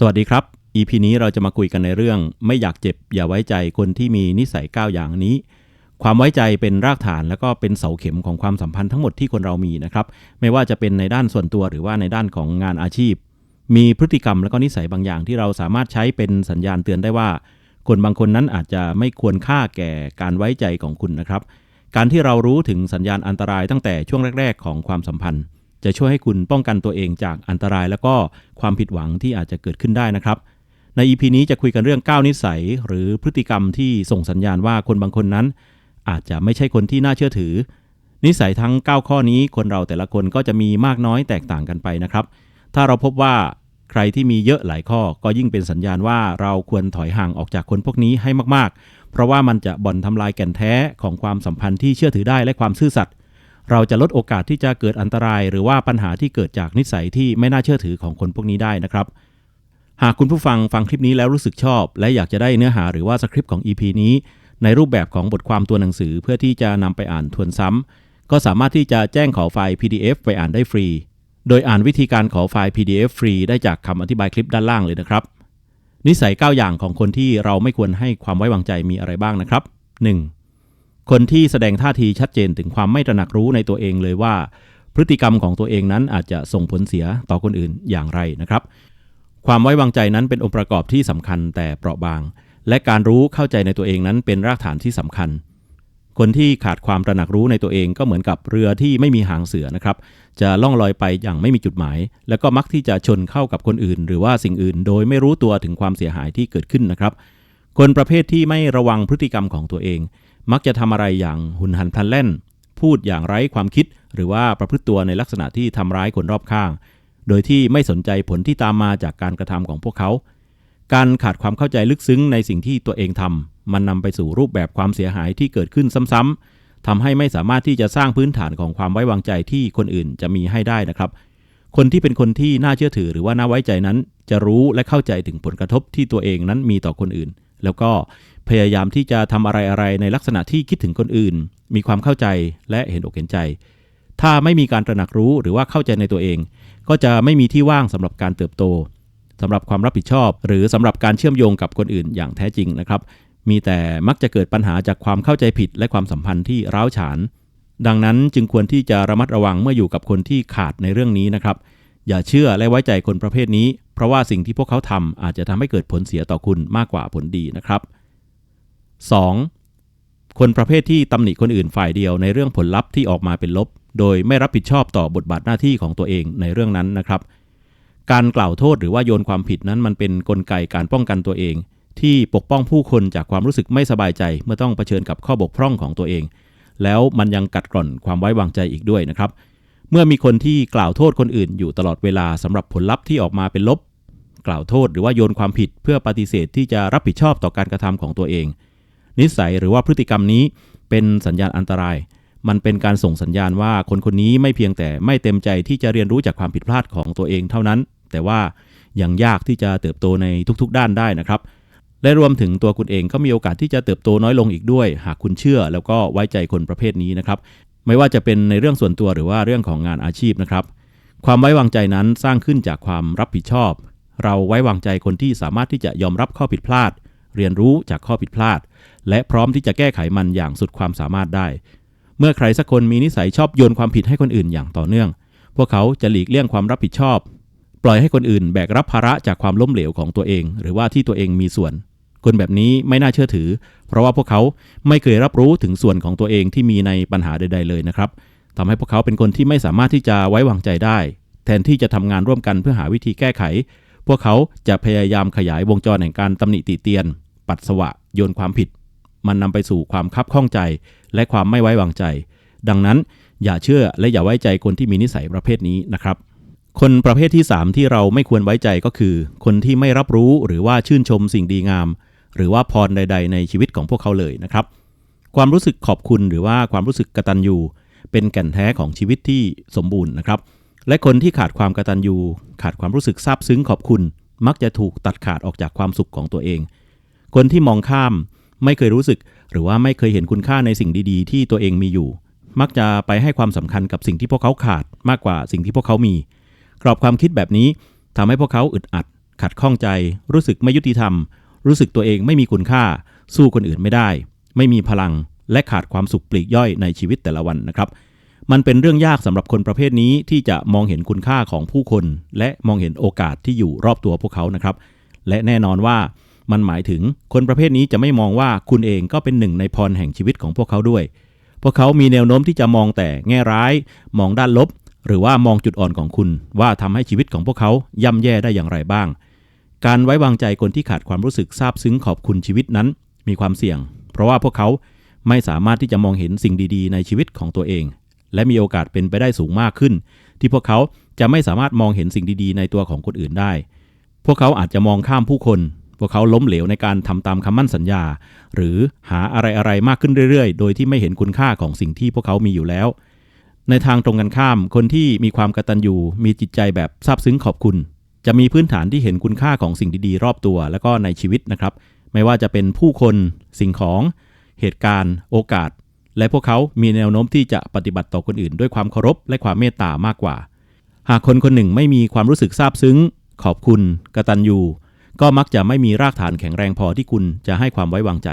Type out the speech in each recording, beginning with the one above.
สวัสดีครับ EP นี้เราจะมาคุยกันในเรื่อง ไม่อยากเจ็บอย่าไว้ใจคนที่มีนิสัย9อย่างนี้ ความไว้ใจเป็นรากฐานแล้วก็เป็นเสาเข็มของความสัมพันธ์ทั้งหมดที่คนเรามีนะครับ ไม่ว่าจะเป็นในด้านส่วนตัวหรือว่าในด้านของงานอาชีพ มีพฤติกรรมแล้วก็นิสัยบางอย่างที่เราสามารถใช้เป็นสัญญาณเตือนได้ว่า คนบางคนนั้นอาจจะไม่ควรค่าแก่การไว้ใจของคุณนะครับ การที่เรารู้ถึงสัญญาณอันตรายตั้งแต่ช่วงแรก ๆ ของความสัมพันธ์ จะช่วยให้คุณป้องกันตัวเองจากอันตราย แล้วก็ความผิดหวังที่อาจจะเกิดขึ้นได้นะครับ ใน EP นี้จะคุยกันเรื่อง 9 นิสัย หรือพฤติกรรมที่ส่งสัญญาณว่าคนบางคนนั้น อาจจะไม่ใช่คนที่น่าเชื่อถือ นิสัยทั้ง 9 ข้อนี้คนเราแต่ละคนก็จะมีมากน้อยแตกต่างกันไปนะครับ ถ้าเราพบว่าใครที่มีเยอะหลายข้อก็ยิ่งเป็นสัญญาณว่าเราควรถอยห่างออกจากคนพวกนี้ให้มากๆ เพราะว่ามันจะบ่อนทำลายแก่นแท้ของความสัมพันธ์ที่เชื่อถือได้และความซื่อสัตย์ เราจะลดโอกาสที่จะเกิดอันตราย หรือว่าปัญหาที่เกิดจากนิสัยที่ไม่น่าเชื่อถือของคนพวกนี้ได้นะครับ หากคุณผู้ฟังฟังคลิปนี้แล้วรู้สึกชอบ และอยากจะได้เนื้อหาหรือว่าสคริปต์ของ EP นี้ ในรูปแบบของบทความตัวหนังสือเพื่อที่จะนำไปอ่านทวนซ้ำก็สามารถที่จะแจ้งขอไฟล์ PDF ไปอ่านได้ฟรี โดยอ่านวิธีการขอไฟล์ PDF ฟรีได้จากคำอธิบายคลิปด้านล่างเลยนะครับ นิสัย 9 อย่างของคนที่เราไม่ควรให้ความไว้วางใจมีอะไรบ้างนะครับ 1. คนที่แสดงท่าทีชัดเจนถึงความไม่ตระหนักรู้ในตัวเองเลยว่า พฤติกรรมของตัวเองนั้นอาจจะส่งผลเสียต่อคนอื่นอย่างไรนะครับ ความไว้วางใจนั้นเป็นองค์ประกอบที่สำคัญแต่เปราะบาง และการรู้เข้าใจในตัวเองนั้นเป็นรากฐานที่สำคัญ คนที่ขาดความตระหนักรู้ในตัวเองก็เหมือนกับเรือที่ไม่มีหางเสือนะครับ จะล่องลอยไปอย่างไม่มีจุดหมาย แล้วก็มักที่จะชนเข้ากับคนอื่น หรือว่าสิ่งอื่น โดยไม่รู้ตัวถึงความเสียหายที่เกิดขึ้นนะครับ คนประเภทที่ไม่ระวังพฤติกรรมของตัวเอง มักจะทำอะไรอย่างหุนหันพลันแล่น พูดอย่างไร้ความคิด หรือว่าประพฤติตัวในลักษณะที่ทำร้ายคนรอบข้าง โดยที่ไม่สนใจผลที่ตามมาจากการกระทำของพวกเขา การขาดความเข้าใจลึกซึ้งในสิ่งที่ตัวเองทำมันนำไปสู่รูปแบบความเสียหายที่เกิดขึ้นซ้ำๆทำให้ไม่สามารถที่จะสร้างพื้นฐานของความไว้วางใจที่คนอื่นจะมีให้ได้นะครับ คนที่เป็นคนที่น่าเชื่อถือหรือว่าน่าไว้ใจนั้น จะรู้และเข้าใจถึงผลกระทบที่ตัวเองนั้นมีต่อคนอื่น แล้วก็พยายามที่จะทำอะไรอะไรในลักษณะที่คิดถึงคนอื่น มีความเข้าใจและเห็นอกเห็นใจ ถ้าไม่มีการตระหนักรู้หรือว่าเข้าใจในตัวเอง ก็จะไม่มีที่ว่างสำหรับการเติบโตสำหรับความรับผิดชอบ หรือสำหรับการเชื่อมโยงกับคนอื่นอย่างแท้จริงนะครับ มีแต่มักจะเกิดปัญหาจากความเข้าใจผิดและความสัมพันธ์ที่ร้าวฉาน ดังนั้นจึงควรที่จะระมัดระวังเมื่ออยู่กับคนที่ขาดในเรื่องนี้นะครับ อย่าเชื่อและไว้ใจคนประเภทนี้ เพราะว่าสิ่งที่พวกเขาทำอาจจะทำให้เกิดผลเสียต่อคุณมากกว่าผลดีนะครับ 2. คนประเภทที่ตำหนิคนอื่นฝ่ายเดียวในเรื่องผลลัพธ์ที่ออกมาเป็นลบ โดยไม่รับผิดชอบต่อบทบาทหน้าที่ของตัวเองในเรื่องนั้นนะครับ การกล่าวโทษหรือว่าโยนความผิดนั้นมันเป็นนกลไกการป้องกันตัวเอง ที่ปกป้องผู้คนจากความรู้สึกไม่สบายใจ เมื่อต้องเผชิญกับข้อบกพร่องของตัวเอง แล้วมันยังกัดกร่อนความไว้วางใจอีกด้วยนะครับ เมื่อมีคนที่กล่าวโทษคนอื่นอยู่ตลอดเวลาสำหรับผลลัพธ์ที่ออกมาเป็นลบ กล่าวโทษหรือว่าโยนความผิดเพื่อปฏิเสธที่จะรับผิดชอบต่อการกระทำของตัวเอง นิสัยหรือว่าพฤติกรรมนี้เป็นสัญญาณอันตราย มันเป็นการส่งสัญญาณว่าคนคนนี้ไม่เพียงแต่ไม่เต็มใจที่จะเรียนรู้จากความผิดพลาดของตัวเองเท่านั้น แต่ว่ายังยากที่จะเติบโตในทุกๆ ด้านได้นะครับ และรวมถึงตัวคุณเองก็มีโอกาสที่จะเติบโตน้อยลงอีกด้วย หากคุณเชื่อแล้วก็ไว้ใจคนประเภทนี้นะครับ ไม่ว่าจะเป็นในเรื่องส่วนตัวหรือว่าเรื่องของงานอาชีพนะครับ ความไว้วางใจนั้นสร้างขึ้นจากความรับผิดชอบ เราไว้วางใจคนที่สามารถที่จะยอมรับข้อผิดพลาด เรียนรู้จากข้อผิดพลาด และพร้อมที่จะแก้ไขมันอย่างสุดความสามารถได้ เมื่อใครสักคนมีนิสัยชอบโยนความผิดให้คนอื่นอย่างต่อเนื่อง พวกเขาจะหลีกเลี่ยงความรับผิดชอบ ปล่อยให้คนอื่นแบกรับภาระจากความล้มเหลวของตัวเอง หรือว่าที่ตัวเองมีส่วน คนแบบนี้ไม่น่าเชื่อถือ เพราะว่าพวกเขาไม่เคยรับรู้ถึงส่วนของตัวเองที่มีในปัญหาใด ๆ เลยนะครับทำให้พวกเขาเป็นคนที่ไม่สามารถที่จะไว้วางใจได้ แทนที่จะทำงานร่วมกันเพื่อหาวิธีแก้ไข พวกเขาจะพยายามขยายวงจรแห่งการตำหนิติเตียน ปัดสวะโยนความผิด มันนำไปสู่ความคับข้องใจ และความไม่ไว้วางใจ ดังนั้นอย่าเชื่อและอย่าไว้ใจคนที่มีนิสัยประเภทนี้นะครับคนประเภทที่ 3 ที่เราไม่ควรไว้ใจก็คือ คนที่ไม่รับรู้หรือว่าชื่นชมสิ่งดีงาม หรือว่าพรใด ๆ ในชีวิตของพวกเขาเลยนะครับ ความรู้สึกขอบคุณหรือว่าความรู้สึกกตัญญูเป็นแก่นแท้ของชีวิตที่สมบูรณ์นะครับ และคนที่ขาดความกตัญญูขาดความรู้สึกซาบซึ้งขอบคุณ มักจะถูกตัดขาดออกจากความสุขของตัวเอง คนที่มองข้ามไม่เคยรู้สึก หรือว่าไม่เคยเห็นคุณค่าในสิ่งดีๆ ที่ตัวเองมีอยู่ มักจะไปให้ความสำคัญกับสิ่งที่พวกเขาขาดมากกว่าสิ่งที่พวกเขามี กรอบความคิดแบบนี้ทำให้พวกเขาอึดอัด ขัดข้องใจ รู้สึกไม่ยุติธรรม รู้สึกตัวเองไม่มีคุณค่า สู้คนอื่นไม่ได้ ไม่มีพลัง และขาดความสุขปลีกย่อยในชีวิตแต่ละวันนะครับ มันเป็นเรื่องยากสำหรับคนประเภทนี้ที่จะมองเห็นคุณค่าของผู้คน และมองเห็นโอกาสที่อยู่รอบตัวพวกเขานะครับ และแน่นอนว่ามันหมายถึงคนประเภทนี้จะไม่มองว่าคุณเองก็เป็นหนึ่งในพรแห่งชีวิตของพวกเขาด้วย พวกเขามีแนวโน้มที่จะมองแต่แง่ร้าย มองด้านลบ หรือว่ามองจุดอ่อนของคุณ ว่าทำให้ชีวิตของพวกเขาย่ำแย่ได้อย่างไรบ้าง การไว้วางใจคนที่ขาดความรู้สึกซาบซึ้งขอบคุณชีวิตนั้น มีความเสี่ยง เพราะว่าพวกเขาไม่สามารถที่จะมองเห็นสิ่งดีๆ ในชีวิตของตัวเอง และมีโอกาสเป็นไปได้สูงมากขึ้น ที่พวกเขาจะไม่สามารถมองเห็นสิ่งดีๆ ในตัวของคนอื่นได้ พวกเขาอาจจะมองข้ามผู้คน พวกเขาล้มเหลวในการทำตามคำมั่นสัญญา หรือหาอะไรๆมากขึ้นเรื่อยๆ โดยที่ไม่เห็นคุณค่าของสิ่งที่พวกเขามีอยู่แล้ว ในทางตรงกันข้าม คนที่มีความกตัญญูมีจิตใจแบบซาบซึ้งขอบคุณ จะมีพื้นฐานที่เห็นคุณค่าของสิ่งดีๆ รอบตัว แล้วก็ในชีวิตนะครับ ไม่ว่าจะเป็นผู้คนสิ่งของเหตุการณ์ โอกาส และพวกเขามีแนวโน้มที่จะปฏิบัติต่อคนอื่น ด้วยความเคารพและความเมตตามากกว่า หากคนคนหนึ่งไม่มีความรู้สึกซาบซึ้ง ขอบคุณกระตัญญูก็มักจะไม่มีรากฐานแข็งแรงพอที่คุณจะให้ความไว้วางใจ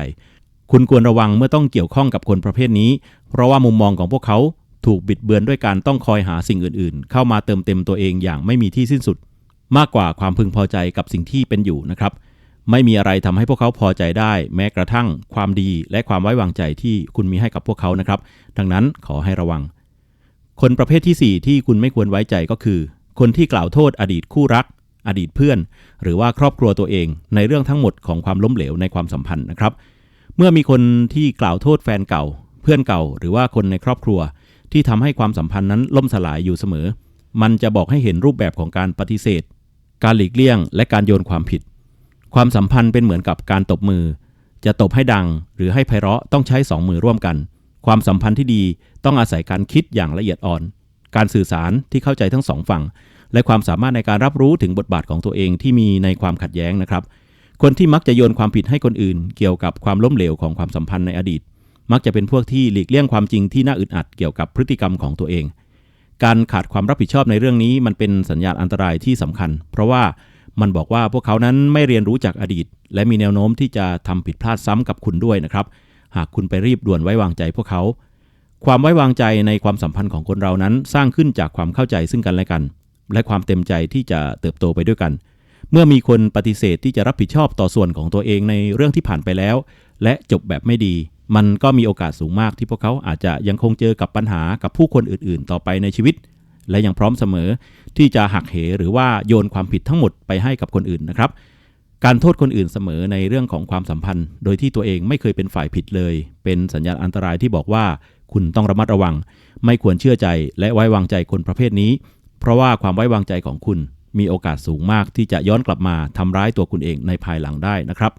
คุณควรระวังเมื่อต้องเกี่ยวข้องกับคนประเภทนี้ เพราะว่ามุมมองของพวกเขาถูกบิดเบือนด้วยการต้องคอยหาสิ่งอื่น ๆ เข้ามาเติมเต็มตัวเองอย่างไม่มีที่สิ้นสุด มากกว่าความพึงพอใจกับสิ่งที่เป็นอยู่นะครับ ไม่มีอะไรทำให้พวกเขาพอใจได้ แม้กระทั่งความดีและความไว้วางใจที่คุณมีให้กับพวกเขานะครับ ดังนั้นขอให้ระวัง คนประเภทที่ 4 ที่คุณไม่ควรไว้ใจก็คือ คนที่กล่าวโทษอดีตคู่รัก อดีตเพื่อน หรือว่าครอบครัวตัวเอง ในเรื่องทั้งหมดของความล้มเหลวในความสัมพันธ์นะครับ เมื่อมีคนที่กล่าวโทษแฟนเก่า เพื่อนเก่า หรือว่าคนในครอบครัว ที่ทำให้ความสัมพันธ์นั้นล่มสลายอยู่เสมอ มันจะบอกให้เห็นรูปแบบของการปฏิเสธ การหลีกเลี่ยง และการโยนความผิด ความสัมพันธ์เป็นเหมือนกับการตบมือ จะตบให้ดังหรือให้ไพเราะต้องใช้สองมือร่วมกัน ความสัมพันธ์ที่ดีต้องอาศัยการคิดอย่างละเอียดอ่อน การสื่อสารที่เข้าใจทั้งสองฝั่ง และความสามารถในการรับรู้ถึงบทบาทของตัวเองที่มีในความขัดแย้งนะครับ คนที่มักจะโยนความผิดให้คนอื่น เกี่ยวกับความล้มเหลวของความสัมพันธ์ในอดีต มักจะเป็นพวกที่หลีกเลี่ยงความจริงที่น่าอึดอัดเกี่ยวกับพฤติกรรมของตัวเอง การขาดความรับผิดชอบในเรื่องนี้ มันเป็นสัญญาณอันตรายที่สำคัญ เพราะว่ามันบอกว่าพวกเขานั้นไม่เรียนรู้จากอดีต และมีแนวโน้มที่จะทำผิดพลาดซ้ำกับคุณด้วยนะครับ หากคุณไปรีบด่วนไว้วางใจพวกเขา ความไว้วางใจในความสัมพันธ์ของคนเรานั้น สร้างขึ้นจากความเข้าใจซึ่งกันและกัน และความเต็มใจที่จะเติบโตไปด้วยกัน เมื่อมีคนปฏิเสธที่จะรับผิดชอบต่อส่วนของตัวเองในเรื่องที่ผ่านไปแล้ว และจบแบบไม่ดี มันก็มีโอกาสสูงมากที่พวกเขาอาจจะยังคงเจอกับปัญหากับผู้คนอื่นๆ ต่อไปในชีวิต และยังพร้อมเสมอที่จะหักเหหรือว่าโยนความผิดทั้งหมดไปให้กับคนอื่นนะครับ การโทษคนอื่นเสมอในเรื่องของความสัมพันธ์ โดยที่ตัวเองไม่เคยเป็นฝ่ายผิดเลย เป็นสัญญาณอันตรายที่บอกว่าคุณต้องระมัดระวัง ไม่ควรเชื่อใจและไว้วางใจคนประเภทนี้ เพราะว่าความไว้วางใจของคุณมีโอกาสสูงมากที่จะย้อนกลับมาทำร้ายตัวคุณเองในภายหลังได้นะครับ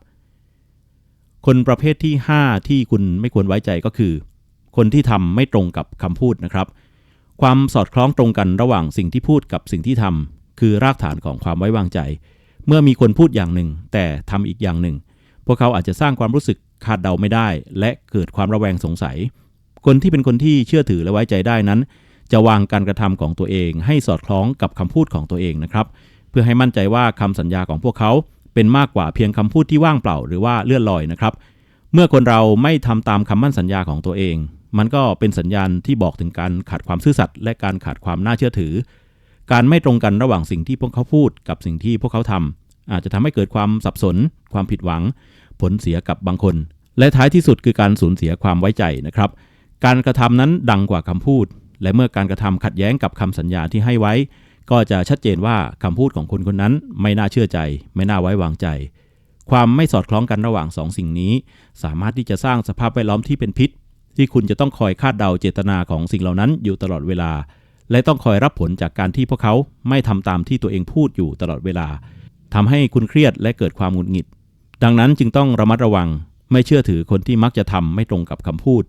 คนประเภทที่ 5 ที่คุณไม่ควรไว้ใจก็คือ คนที่ทำไม่ตรงกับคำพูดนะครับ ความสอดคล้องตรงกันระหว่างสิ่งที่พูดกับสิ่งที่ทำคือรากฐานของความไว้วางใจ เมื่อมีคนพูดอย่างหนึ่ง แต่ทำอีกอย่างหนึ่ง พวกเขาอาจจะสร้างความรู้สึกคาดเดาไม่ได้ และเกิดความระแวงสงสัย คนที่เป็นคนที่เชื่อถือและไว้ใจได้นั้น จะวางการกระทำของตัวเอง ให้สอดคล้องกับคำพูดของตัวเองนะครับ เพื่อให้มั่นใจว่าคำสัญญาของพวกเขา เป็นมากกว่าเพียงคำพูดที่ว่างเปล่าหรือว่าเลื่อนลอยนะครับ เมื่อคนเราไม่ทำตามคำมั่นสัญญาของตัวเอง มันก็เป็นสัญญาณที่บอกถึงการขาดความซื่อสัตย์และการขาดความน่าเชื่อถือ การไม่ตรงกันระหว่างสิ่งที่พวกเขาพูดกับสิ่งที่พวกเขาทำอาจจะทำให้เกิดความสับสน ความผิดหวัง ผลเสียกับบางคน และท้ายที่สุดคือการสูญเสียความไว้ใจนะครับ การกระทำนั้นดังกว่าคำพูด และเมื่อการกระทำขัดแย้งกับคำสัญญาที่ให้ไว้ ก็จะชัดเจนว่าคำพูดของคนคนนั้นไม่น่าเชื่อใจ ไม่น่าไว้วางใจ ความไม่สอดคล้องกันระหว่างสองสิ่งนี้ สามารถที่จะสร้างสภาพแวดล้อมที่เป็นพิษ ที่คุณจะต้องคอยคาดเดาเจตนาของสิ่งเหล่านั้นอยู่ตลอดเวลา และต้องคอยรับผลจากการที่พวกเขาไม่ทำตามที่ตัวเองพูดอยู่ตลอดเวลาทำให้คุณเครียดและเกิดความหงุดหงิด ดังนั้นจึงต้องระมัดระวัง ไม่เชื่อถือคนที่มักจะทำไม่ตรงกับคำพูด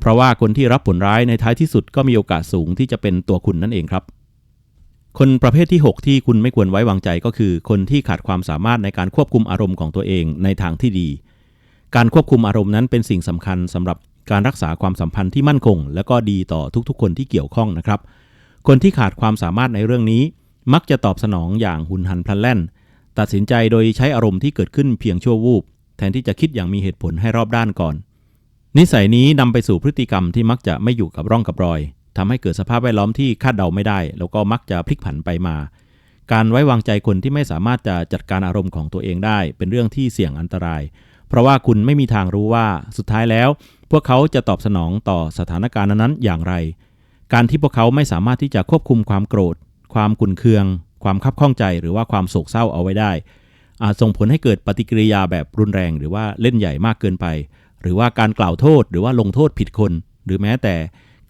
เพราะว่าคนที่รับผลร้ายในท้ายที่สุดก็มีโอกาสสูงที่จะเป็นตัวคุณนั่นเองครับ คนประเภทที่ 6 ที่คุณไม่ควรไว้วางใจก็คือ คนที่ขาดความสามารถในการควบคุมอารมณ์ของตัวเองในทางที่ดี การควบคุมอารมณ์นั้นเป็นสิ่งสำคัญสำหรับการรักษาความสัมพันธ์ที่มั่นคง และก็ดีต่อทุกๆ คนที่เกี่ยวข้องนะครับ คนที่ขาดความสามารถในเรื่องนี้ มักจะตอบสนองอย่างหุนหันพลันแล่น ตัดสินใจโดยใช้อารมณ์ที่เกิดขึ้นเพียงชั่ววูบแทนที่จะคิดอย่างมีเหตุผลให้รอบด้านก่อน นิสัยนี้นำไปสู่พฤติกรรมที่มักจะไม่อยู่กับร่องกับรอย ทำให้เกิดสภาพแวดล้อมที่คาดเดาไม่ได้ แล้วก็มักจะพลิกผันไปมา การไว้วางใจคนที่ไม่สามารถจะจัดการอารมณ์ของตัวเองได้ เป็นเรื่องที่เสี่ยงอันตราย เพราะว่าคุณไม่มีทางรู้ว่าสุดท้ายแล้ว พวกเขาจะตอบสนองต่อสถานการณ์นั้นๆอย่างไร การที่พวกเขาไม่สามารถที่จะควบคุมความโกรธ ความกุนเคือง ความคับข้องใจหรือว่าความโศกเศร้าเอาไว้ได้ อาจส่งผลให้เกิดปฏิกิริยาแบบรุนแรง หรือว่าเล่นใหญ่มากเกินไป หรือว่าการกล่าวโทษ หรือว่าลงโทษผิดคน หรือแม้แต่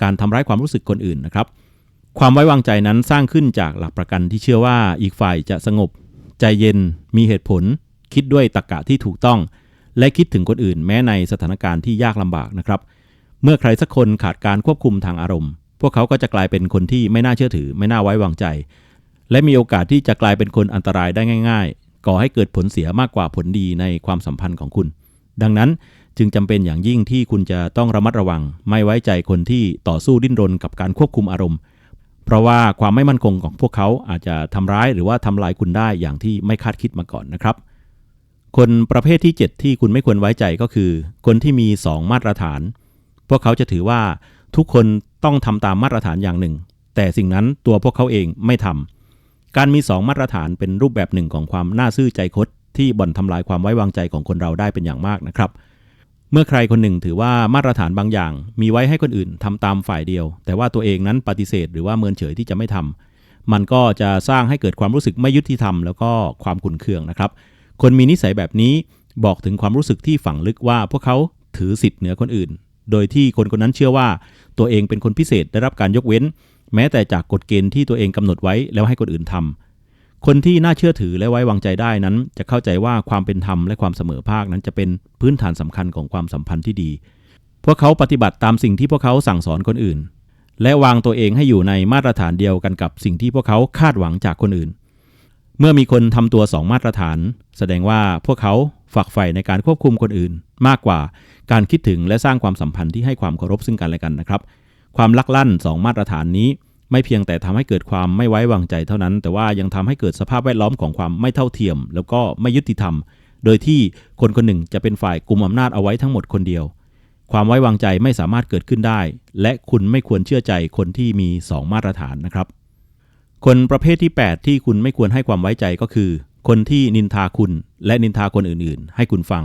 การทำร้ายความรู้สึกคนอื่นนะครับ ความไว้วางใจนั้นสร้างขึ้นจากหลักประกันที่เชื่อว่าอีกฝ่ายจะสงบ ใจเย็นมีเหตุผล คิดด้วยตรรกะที่ถูกต้อง และคิดถึงคนอื่น แม้ในสถานการณ์ที่ยากลำบากนะครับ เมื่อใครสักคนขาดการควบคุมทางอารมณ์ พวกเขาก็จะกลายเป็นคนที่ไม่น่าเชื่อถือ ไม่น่าไว้วางใจ และมีโอกาสที่จะกลายเป็นคนอันตรายได้ง่าย ๆ ก่อให้เกิดผลเสียมากกว่าผลดีในความสัมพันธ์ของคุณ ดังนั้น จึงจำเป็นอย่างยิ่งที่คุณจะต้องระมัดระวัง ไม่ไว้ใจคนที่ต่อสู้ดิ้นรนกับการควบคุมอารมณ์ เพราะว่าความไม่มั่นคงของพวกเขาอาจจะทำร้ายหรือว่าทำลายคุณได้อย่างที่ไม่คาดคิดมาก่อนนะครับ คนประเภทที่ 7 ที่คุณไม่ควรไว้ใจก็คือ คนที่มี 2 มาตรฐาน พวกเขาจะถือว่าทุกคนต้องทำตามมาตรฐานอย่างหนึ่ง แต่สิ่งนั้นตัวพวกเขาเองไม่ทำการมี 2 มาตรฐานเป็นรูปแบบหนึ่งของความน่าซื่อใจคดที่บ่อนทำลายความไว้วางใจของคนเราได้เป็นอย่างมากนะครับเเมื่อใครคนหนึ่งถือว่ามาตรฐานบางอย่าง มีไว้ให้คนอื่นทำตามฝ่ายเดียว แต่ว่าตัวเองนั้นปฏิเสธหรือว่าเมินเฉยที่จะไม่ทำมันก็จะสร้างให้เกิดความรู้สึกไม่ยุติธรรมแล้วก็ความขุนเคืองนะครับ คนมีนิสัยแบบนี้บอกถึงความรู้สึกที่ฝังลึกว่าพวกเขาถือสิทธิ์เหนือคนอื่น โดยที่คนคนนั้นเชื่อว่า ตัวเองเป็นคนพิเศษได้รับการยกเว้น แม้แต่จากกฎเกณฑ์ที่ตัวเองกำหนดไว้แล้วให้คนอื่นทำ คนที่น่าเชื่อถือและไว้วางใจได้นั้น จะเข้าใจว่าความเป็นธรรมและความเสมอภาคนั้นจะเป็นพื้นฐานสำคัญของความสัมพันธ์ที่ดี พวกเขาปฏิบัติตามสิ่งที่พวกเขาสั่งสอนคนอื่น และวางตัวเองให้อยู่ในมาตรฐานเดียวกันกับสิ่งที่พวกเขาคาดหวังจากคนอื่น เมื่อมีคนทำตัวสองมาตรฐาน แสดงว่าพวกเขาฝักใฝ่ในการควบคุมคนอื่น มากกว่าการคิดถึงและสร้างความสัมพันธ์ที่ให้ความเคารพซึ่งกันและกันนะครับ ความลักลั่นสองมาตรฐานนี้ ไม่เพียงแต่ทำให้เกิดความไม่ไว้วางใจเท่านั้น แต่ว่ายังทำให้เกิดสภาพแวดล้อมของความไม่เท่าเทียม แล้วก็ไม่ยุติธรรม โดยที่คนคนหนึ่งจะเป็นฝ่ายกุมอำนาจเอาไว้ทั้งหมดคนเดียว ความไว้วางใจไม่สามารถเกิดขึ้นได้ และคุณไม่ควรเชื่อใจคนที่มี 2 มาตรฐานนะครับ คนประเภทที่ 8 ที่คุณไม่ควรให้ความไว้ใจก็คือ คนที่นินทาคุณและนินทาคนอื่นๆ ให้คุณฟัง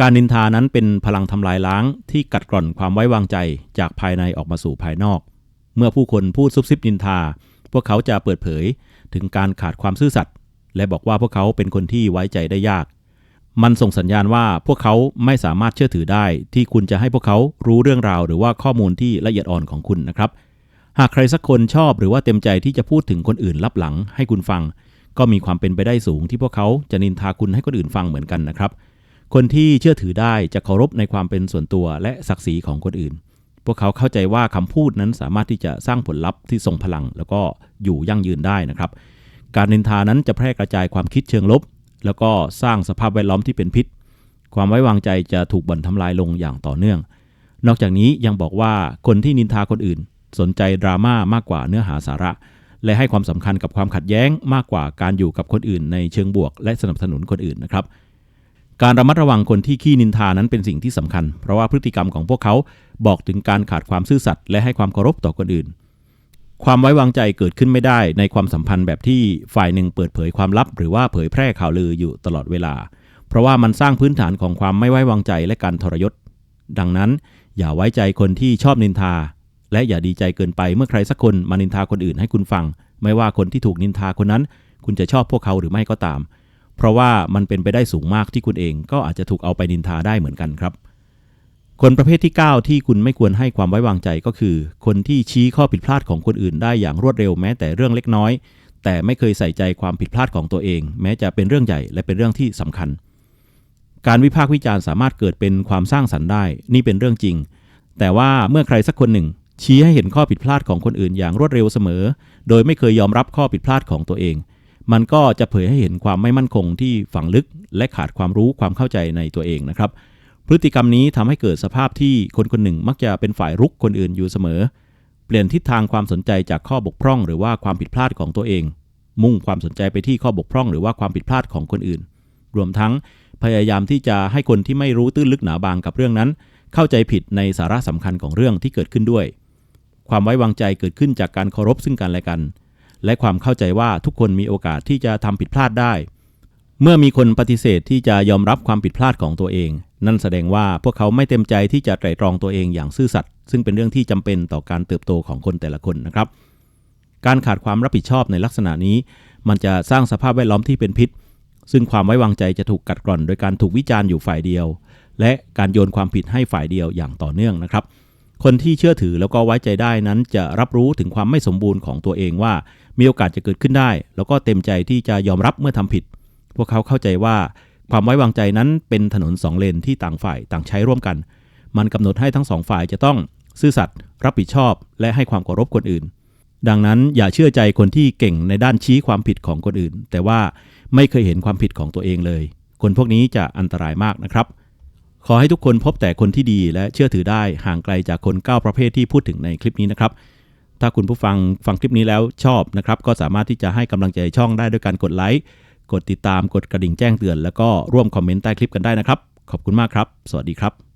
การนินทานั้นเป็นพลังทำลายล้างที่กัดกร่อนความไว้วางใจจากภายในออกมาสู่ภายนอก เมื่อผู้คนพูดซุบซิบนินทา พวกเขาจะเปิดเผยถึงการขาดความซื่อสัตย์และบอกว่าพวกเขาเป็นคนที่ไว้ใจได้ยาก มันส่งสัญญาณว่าพวกเขาไม่สามารถเชื่อถือได้ ที่คุณจะให้พวกเขารู้เรื่องราวหรือว่าข้อมูลที่ละเอียดอ่อนของคุณนะครับ หากใครสักคนชอบหรือว่าเต็มใจที่จะพูดถึงคนอื่นลับหลังให้คุณฟัง ก็มีความเป็นไปได้สูงที่พวกเขาจะนินทาคุณให้คนอื่นฟังเหมือนกันนะครับ คนที่เชื่อถือได้จะเคารพในความเป็นส่วนตัวและศักดิ์ศรีของคนอื่น พวกเขาเข้าใจว่าคำพูดนั้นสามารถที่จะสร้างผลลัพธ์ที่ทรงพลัง แล้วก็อยู่ยั่งยืนได้นะครับ การนินทานั้นจะแพร่กระจายความคิดเชิงลบ แล้วก็สร้างสภาพแวดล้อมที่เป็นพิษ ความไว้วางใจจะถูกบ่นทำลายลงอย่างต่อเนื่อง นอกจากนี้ยังบอกว่าคนที่นินทาคนอื่น สนใจดราม่ามากกว่าเนื้อหาสาระ และให้ความสำคัญกับความขัดแย้งมากกว่าการอยู่กับคนอื่น ในเชิงบวก และสนับสนุนคนอื่นนะครับ การระมัดระวังคนที่ขี้นินทานั้นเป็นสิ่งที่สำคัญ เพราะว่าพฤติกรรมของพวกเขาบอกถึงการขาดความซื่อสัตย์และให้ความเคารพต่อคนอื่น ความไว้วางใจเกิดขึ้นไม่ได้ในความสัมพันธ์แบบที่ฝ่ายหนึ่งเปิดเผยความลับ หรือว่าเผยแพร่ข่าวลืออยู่ตลอดเวลา เพราะว่ามันสร้างพื้นฐานของความไม่ไว้วางใจและการทรยศ ดังนั้น อย่าไว้ใจคนที่ชอบนินทา และอย่าดีใจเกินไปเมื่อใครสักคนมานินทาคนอื่นให้คุณฟัง ไม่ว่าคนที่ถูกนินทาคนนั้น คุณจะชอบพวกเขาหรือไม่ก็ตาม เพราะว่ามันเป็นไปได้สูงมากที่คุณเองก็อาจจะถูกเอาไปนินทาได้เหมือนกันครับ คนประเภทที่ 9 ที่คุณไม่ควรให้ความไว้วางใจก็คือ คนที่ชี้ข้อผิดพลาดของคนอื่นได้อย่างรวดเร็วแม้แต่เรื่องเล็กน้อย แต่ไม่เคยใส่ใจความผิดพลาดของตัวเอง แม้จะเป็นเรื่องใหญ่และเป็นเรื่องที่สำคัญ การวิพากษ์วิจารณ์สามารถเกิดเป็นความสร้างสรรค์ได้ นี่เป็นเรื่องจริง แต่ว่าเมื่อใครสักคนหนึ่งชี้ให้เห็นข้อผิดพลาดของคนอื่นอย่างรวดเร็วเสมอ โดยไม่เคยยอมรับข้อผิดพลาดของตัวเอง มันก็จะเผยให้เห็นความไม่มั่นคงที่ฝังลึก และขาดความรู้ความเข้าใจในตัวเองนะครับ พฤติกรรมนี้ทำให้เกิดสภาพที่คนคนหนึ่งมักจะเป็นฝ่ายรุกคนอื่นอยู่เสมอ เปลี่ยนทิศทางความสนใจจากข้อบกพร่อง หรือว่าความผิดพลาดของตัวเอง มุ่งความสนใจไปที่ข้อบกพร่อง หรือว่าความผิดพลาดของคนอื่น รวมทั้งพยายามที่จะให้คนที่ไม่รู้ตื้นลึกหนาบางกับเรื่องนั้น เข้าใจผิดในสาระสำคัญของเรื่องที่เกิดขึ้นด้วย ความไว้วางใจเกิดขึ้นจากการเคารพซึ่งกันและกัน และความเข้าใจว่าทุกคนมีโอกาสที่จะทำผิดพลาดได้ เมื่อมีคนปฏิเสธที่จะยอมรับความผิดพลาดของตัวเอง นั่นแสดงว่าพวกเขาไม่เต็มใจที่จะไตร่ตรองตัวเองอย่างซื่อสัตย์ซึ่งเป็นเรื่องที่จำเป็นต่อการเติบโตของคนแต่ละคนนะครับ การขาดความรับผิดชอบในลักษณะนี้ มันจะสร้างสภาพแวดล้อมที่เป็นพิษ ซึ่งความไว้วางใจจะถูกกัดกร่อน โดยการถูกวิจารณ์อยู่ฝ่ายเดียว และการโยนความผิดให้ฝ่ายเดียวอย่างต่อเนื่องนะครับ คนที่เชื่อถือแล้วก็ไว้ใจได้นั้นจะรับรู้ถึงความไม่สมบูรณ์ของตัวเองว่า มีโอกาสจะเกิดขึ้นได้ แล้วก็เต็มใจที่จะยอมรับเมื่อทำผิด พวกเขาเข้าใจว่าความไว้วางใจนั้นเป็นถนนสองเลนที่ต่างฝ่ายต่างใช้ร่วมกัน มันกำหนดให้ทั้งสองฝ่ายจะต้องซื่อสัตย์รับผิดชอบ และให้ความเคารพคนอื่น ดังนั้นอย่าเชื่อใจคนที่เก่งในด้านชี้ความผิดของคนอื่น แต่ว่าไม่เคยเห็นความผิดของตัวเองเลย คนพวกนี้จะอันตรายมากนะครับ ขอให้ทุกคนพบแต่คนที่ดีและเชื่อถือได้ห่างไกลจากคน 9 ประเภทที่พูดถึงในคลิปนี้นะครับ ถ้าคุณผู้ฟังฟังคลิปนี้แล้วชอบนะครับ ก็สามารถที่จะให้กำลังใจช่องได้ด้วยการกดไลค์ กดติดตาม กดกระดิ่งแจ้งเตือน แล้วก็ร่วมคอมเมนต์ใต้คลิปกันได้นะครับ ขอบคุณมากครับ สวัสดีครับ